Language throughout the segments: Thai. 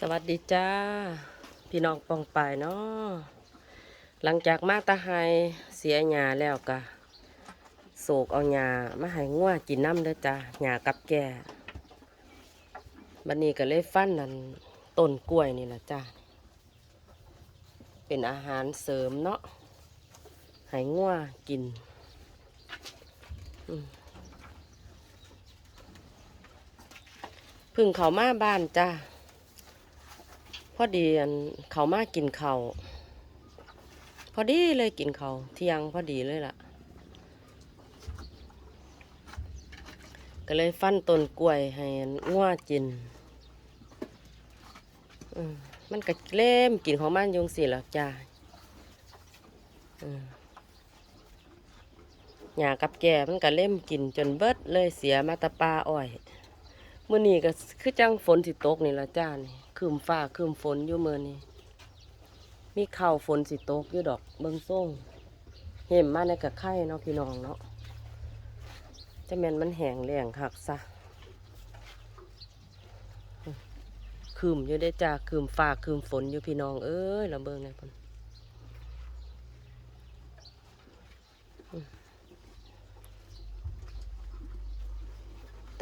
สวัสดีจ้า พี่น้องปองปายเนาะหลังจากมาตาไฮเสียหญ้าแล้วกะโศกเอาหญ้ามาให้งัวกินน้ำเด้อจ้าหญ้ากับแก่บัดนี้ก็เลยฟันนั่นต้นกล้วยนี่แหละจ้าเป็นอาหารเสริมเนาะให้งัวกินพึ่งเขามาบ้านจ้า อดีเขามากินเขาพอดีเลยกินเขาเที่ยงพอดีเลยล่ะ ก็เลยฟันต้นกล้วยให้งัวกินมันก็เล่มกินของมันยุงสิแล้วจ้าหญ้ากับแก่มันก็เล่มกินจนเบิดเลยเสียมาตะปลาอ้อยมื่อนี้ก็คือจังฝนสิตกนี่ละจ้านี่ คืมฟ้าคืมฝนอยู่เมื่อนี้มีเข่าฝนสิตกอยู่ดอกเบิงส่งเห็มมาในกะไข่เนาะพี่น้องเนาะจะแมนมันแห้งแหลงคักซะคืมอยู่ได้จ้าคืมฟ้าคืมฝนอยู่พี่น้อง เอ้ยละเบิงไงพ่น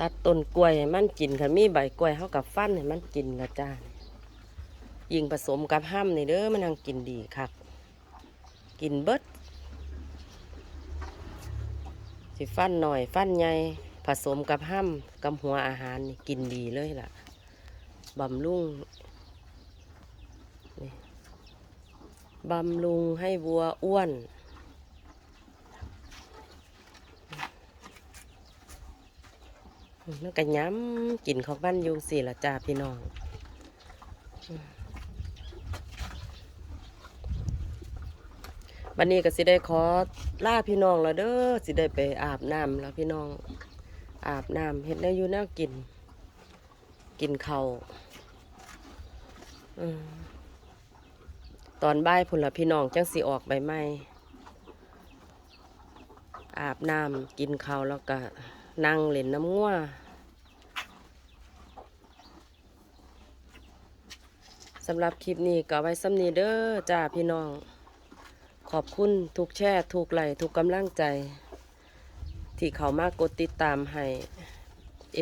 ตัดต้นกล้วยให้มันกินคันมีใบกล้วยเท่ากับฟันให้มันกินละจ้ายิงผสมกับห้ำนี่เด้อมันนังกินดีคักกินเบิดสิฟันหน่อยฟันใหญ่ผสมกับห้ำกับหัวอาหารนี่กินดีเลยล่ะบำรุงบำรุงให้วัวอ้วน มันก็ย้ำกลิ่นของบ้านยุงสิละจ้าพี่น้องบันนี้ก็สิได้ขอล่าพี่น้องแล้วเด้อสิได้ไปอาบน้ำแล้วพี่น้อง อาบน้ำเห็ดแนวอยู่แนวกิน กินเขาอตอนบ่ายพุ่นละพี่น้องจังสิออกใบไม้อาบน้ำกินเขาแล้วก็ นั่งเล่นน้ำงัวสำหรับคลิปนี้ก็ไว้ซ้ำนี้เด้อจ้าพี่น้อง ขอบคุณทุกแช่ทุกไหลค์ทุกกำลังใจ ที่เขามากดติดตามให้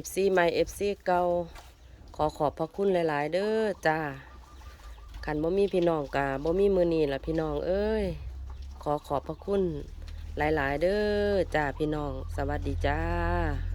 FC ใหม่ FC เก่าขอขอบพระคุณหลาย ๆ เด้อจ้าขันบ่มีพี่น้องกาบ่มีมือนีละพี่น้องเอ้ย ขอขอบพระคุณ หลาย ๆ เด้อจ้าพี่น้อง สวัสดีจ้า